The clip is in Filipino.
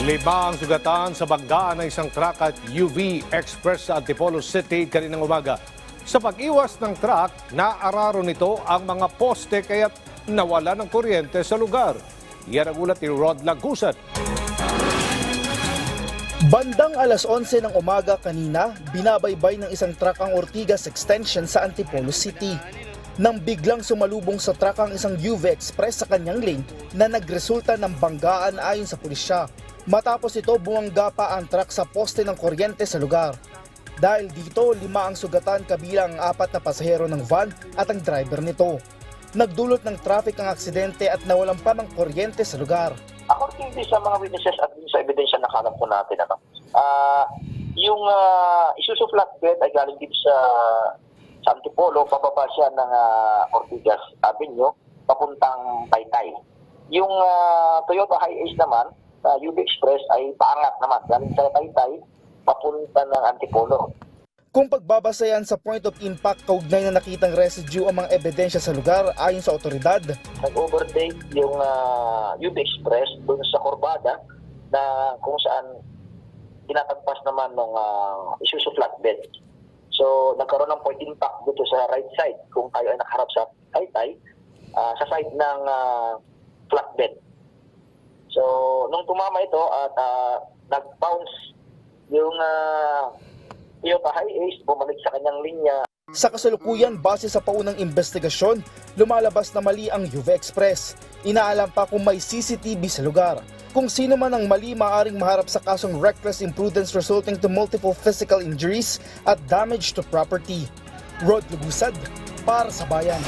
Lima ang sugatan sa banggaan ng isang truck at UV Express sa Antipolo City kaninang umaga. Sa pag-iwas ng truck, naararo nito ang mga poste kaya nawala ng kuryente sa lugar. Yan ang ulat ni Rod Lagusan. Bandang alas 11 ng umaga kanina, binabaybay ng isang truck ang Ortigas Extension sa Antipolo City. Nang biglang sumalubong sa truck ang isang UV Express sa kanyang lane na nagresulta ng banggaan ayon sa pulisya. Matapos ito, bumangga pa ang truck sa poste ng kuryente sa lugar. Dahil dito, lima ang sugatan kabilang ang apat na pasahero ng van at ang driver nito. Nagdulot ng traffic ang aksidente at nawalan pa ng kuryente sa lugar. according din sa mga witnesses at sa ebidensya na kalap po natin, ano, ah yung uh, Isuzu flatbed ay galing dito sa sa Antipolo, pababa siya ng ah, Ortigas Avenue, papuntang Taytay. Yung ah, Toyota Hiace naman, uh, UB Express ay paangat naman, galing sa Taytay, papunta ng Antipolo. Kung pagbabasayan sa point of impact, kaugnay na nakitang residue ang mga ebidensya sa lugar ayon sa otoridad. nag-overtake yung uh, UB Express doon sa Corbada na kung saan tinatagpas naman ng uh, Isuzu flatbed. So, nagkaroon ng point impact dito sa right side kung tayo ay nakaharap sa Taytay, uh, sa side ng uh, flatbed. So, nung tumama ito at uh, nag-bounce yung uh, Toyota Hiace, bumalik sa kanyang linya Sa kasalukuyan, base sa paunang investigasyon, lumalabas na mali ang UV Express. Inaalam pa kung may CCTV sa lugar. Kung sino man ang mali, maaring maharap sa kasong reckless imprudence resulting to multiple physical injuries at damage to property. Rod Lugusad, para sa bayan.